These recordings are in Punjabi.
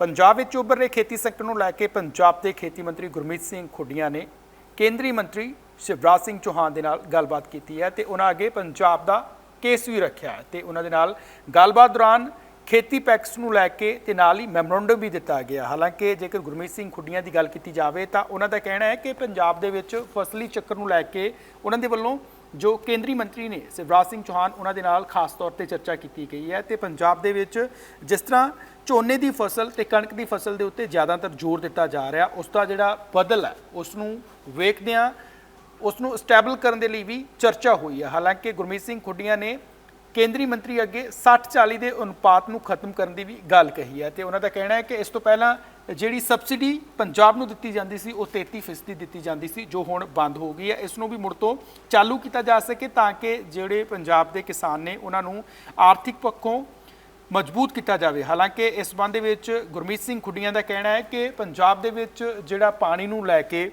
ਪੰਜਾਬ ਵਿੱਚ ਉੱਭਰ ਰਹੇ ਖੇਤੀ ਸੰਕਟ ਨੂੰ ਲੈ ਕੇ ਪੰਜਾਬ ਦੇ ਖੇਤੀ ਮੰਤਰੀ ਗੁਰਮੀਤ ਸਿੰਘ ਖੁੱਡੀਆਂ ਨੇ ਕੇਂਦਰੀ ਮੰਤਰੀ ਸ਼ਿਵਰਾਜ ਸਿੰਘ ਚੌਹਾਨ ਦੇ ਨਾਲ ਗੱਲਬਾਤ ਕੀਤੀ ਹੈ ਤੇ ਉਹਨਾਂ ਅੱਗੇ ਪੰਜਾਬ ਦਾ ਕੇਸ ਵੀ ਰੱਖਿਆ ਹੈ ਤੇ ਉਹਨਾਂ ਦੇ ਨਾਲ ਗੱਲਬਾਤ ਦੌਰਾਨ ਖੇਤੀ ਪੈਕਸ ਨੂੰ ਲੈ ਕੇ ਤੇ ਨਾਲ ਹੀ ਮੈਮੋਰੰਡਮ ਵੀ ਦਿੱਤਾ ਗਿਆ। ਹਾਲਾਂਕਿ ਜੇਕਰ ਗੁਰਮੀਤ ਸਿੰਘ ਖੁੱਡੀਆਂ ਦੀ ਗੱਲ ਕੀਤੀ ਜਾਵੇ ਤਾਂ ਉਹਨਾਂ ਦਾ ਕਹਿਣਾ ਹੈ ਕਿ ਪੰਜਾਬ ਦੇ ਵਿੱਚ ਫਸਲੀ ਚੱਕਰ ਨੂੰ ਲੈ ਕੇ ਉਹਨਾਂ ਦੇ ਵੱਲੋਂ ਜੋ ਕੇਂਦਰੀ ਮੰਤਰੀ ਨੇ ਸਿਵਰਾਜ ਸਿੰਘ ਚੌਹਾਨ ਉਹਨਾਂ ਦੇ ਨਾਲ ਖਾਸ ਤੌਰ ਤੇ ਚਰਚਾ ਕੀਤੀ ਗਈ ਹੈ ਤੇ ਪੰਜਾਬ ਦੇ ਵਿੱਚ ਜਿਸ ਤਰ੍ਹਾਂ ਝੋਨੇ ਦੀ ਫਸਲ ਤੇ ਕਣਕ ਦੀ ਫਸਲ ਦੇ ਉੱਤੇ ਜ਼ਿਆਦਾਤਰ ਜ਼ੋਰ ਦਿੱਤਾ ਜਾ ਰਿਹਾ। ਉਸ ਦਾ ਜਿਹੜਾ ਬਦਲ ਹੈ, ਉਸ ਨੂੰ ਵੇਖਦਿਆਂ, ਉਸ ਨੂੰ ਸਟੇਬਲ ਕਰਨ ਦੇ ਲਈ ਵੀ ਚਰਚਾ ਹੋਈ ਹੈ। ਹਾਲਾਂਕਿ ਗੁਰਮੀਤ ਸਿੰਘ ਖੁੱਡੀਆਂ ਨੇ ਕੇਂਦਰੀ ਮੰਤਰੀ ਅੱਗੇ 60-40 ਦੇ ਅਨੁਪਾਤ ਨੂੰ ਖਤਮ ਕਰਨ ਦੀ ਵੀ ਗੱਲ ਕਹੀ ਹੈ ਤੇ ਉਹਨਾਂ ਦਾ ਕਹਿਣਾ ਹੈ ਕਿ ਇਸ ਤੋਂ ਪਹਿਲਾਂ ਜਿਹੜੀ ਸਬਸਿਡੀ ਪੰਜਾਬ ਨੂੰ ਦਿੱਤੀ ਜਾਂਦੀ ਸੀ, ਉਹ 33% ਦਿੱਤੀ ਜਾਂਦੀ ਸੀ, ਜੋ ਹੁਣ ਬੰਦ ਹੋ ਗਈ ਹੈ। ਇਸ ਨੂੰ ਵੀ ਮੁੜ ਤੋਂ ਚਾਲੂ ਕੀਤਾ ਜਾ ਸਕੇ ਤਾਂ ਕਿ ਜਿਹੜੇ ਪੰਜਾਬ ਦੇ ਕਿਸਾਨ ਨੇ, ਉਹਨਾਂ ਨੂੰ ਆਰਥਿਕ ਪੱਖੋਂ ਮਜ਼ਬੂਤ ਕੀਤਾ ਜਾਵੇ। ਹਾਲਾਂਕਿ ਇਸ ਸੰਬੰਧ ਦੇ ਵਿੱਚ ਗੁਰਮੀਤ ਸਿੰਘ ਖੁੱਡੀਆਂ ਦਾ ਕਹਿਣਾ ਹੈ ਕਿ ਪੰਜਾਬ ਦੇ ਵਿੱਚ ਜਿਹੜਾ ਪਾਣੀ ਨੂੰ ਲੈ ਕੇ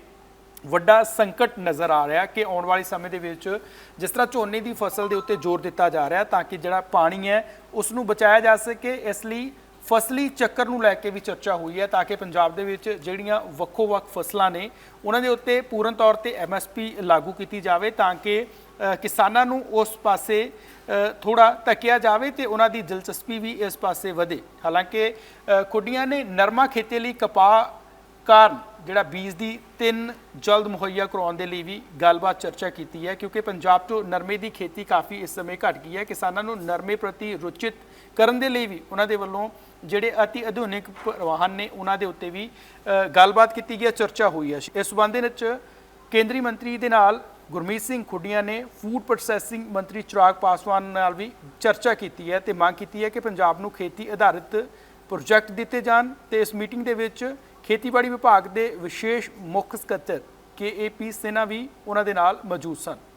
ਵੱਡਾ ਸੰਕਟ ਨਜ਼ਰ ਆ ਰਿਹਾ ਕਿ ਆਉਣ ਵਾਲੇ ਸਮੇਂ ਦੇ ਵਿੱਚ ਜਿਸ ਤਰ੍ਹਾਂ ਝੋਨੇ ਦੀ ਫਸਲ ਦੇ ਉੱਤੇ ਜ਼ੋਰ ਦਿੱਤਾ ਜਾ ਰਿਹਾ ਤਾਂ ਕਿ ਜਿਹੜਾ ਪਾਣੀ ਹੈ ਉਸ ਨੂੰ ਬਚਾਇਆ ਜਾ ਸਕੇ, ਇਸ ਲਈ ਫਸਲੀ ਚੱਕਰ ਨੂੰ ਲੈ ਕੇ ਵੀ ਚਰਚਾ ਹੋਈ ਹੈ ਤਾਂ ਕਿ ਪੰਜਾਬ ਦੇ ਵਿੱਚ ਜਿਹੜੀਆਂ ਵੱਖੋ-ਵੱਖ ਫਸਲਾਂ ਨੇ, ਉਹਨਾਂ ਦੇ ਉੱਤੇ ਪੂਰਨ ਤੌਰ ਤੇ ਐਮਐਸਪੀ ਲਾਗੂ ਕੀਤੀ ਜਾਵੇ ਤਾਂ ਕਿ ਕਿਸਾਨਾਂ ਨੂੰ ਉਸ ਪਾਸੇ ਥੋੜਾ ਤੱਕਿਆ ਜਾਵੇ ਤੇ ਉਹਨਾਂ ਦੀ ਦਿਲਚਸਪੀ ਵੀ ਇਸ ਪਾਸੇ ਵਧੇ। ਹਾਲਾਂਕਿ ਖੁੱਡੀਆਂ ਨੇ ਨਰਮਾ ਖੇਤੀ ਲਈ ਕਪਾਹ ਕਾਰਨ ਜਿਹੜਾ ਬੀਜ ਦੀ ਤਿੰਨ ਜਲਦ ਮੁਹੱਈਆ ਕਰਵਾਉਣ ਦੇ ਲਈ ਵੀ ਗੱਲਬਾਤ ਚਰਚਾ ਕੀਤੀ ਹੈ, ਕਿਉਂਕਿ ਪੰਜਾਬ 'ਚੋਂ ਨਰਮੇ ਦੀ ਖੇਤੀ ਕਾਫੀ ਇਸ ਸਮੇਂ ਘਟ ਗਈ ਹੈ। ਕਿਸਾਨਾਂ ਨੂੰ ਨਰਮੇ ਪ੍ਰਤੀ ਰੁਚਿਤ ਕਰਨ ਦੇ ਲਈ ਵੀ ਉਹਨਾਂ ਦੇ ਵੱਲੋਂ ਜਿਹੜੇ ਅਤੀ ਆਧੁਨਿਕ ਪਰਿਵਾਹਨ ਨੇ, ਉਹਨਾਂ ਦੇ ਉੱਤੇ ਵੀ ਗੱਲਬਾਤ ਕੀਤੀ ਗਈ ਹੈ, ਚਰਚਾ ਹੋਈ ਹੈ। ਇਸ ਸੰਬੰਧ ਵਿੱਚ ਕੇਂਦਰੀ ਮੰਤਰੀ ਦੇ ਨਾਲ ਗੁਰਮੀਤ ਸਿੰਘ ਖੁੱਡੀਆਂ ਨੇ ਫੂਡ ਪ੍ਰੋਸੈਸਿੰਗ ਮੰਤਰੀ ਚਿਰਾਗ ਪਾਸਵਾਨ ਨਾਲ ਵੀ ਚਰਚਾ ਕੀਤੀ ਹੈ ਤੇ ਮੰਗ ਕੀਤੀ ਹੈ ਕਿ ਪੰਜਾਬ ਨੂੰ ਖੇਤੀ ਆਧਾਰਿਤ ਪ੍ਰੋਜੈਕਟ ਦਿੱਤੇ ਜਾਣ ਤੇ ਇਸ ਮੀਟਿੰਗ ਦੇ ਵਿੱਚ ਖੇਤੀਬਾੜੀ ਵਿਭਾਗ ਦੇ ਵਿਸ਼ੇਸ਼ ਮੁੱਖ ਸਕੱਤਰ ਕੇ ਏ ਪੀ ਸਿਨਾ ਵੀ ਉਹਨਾਂ ਦੇ ਨਾਲ ਮੌਜੂਦ ਸਨ।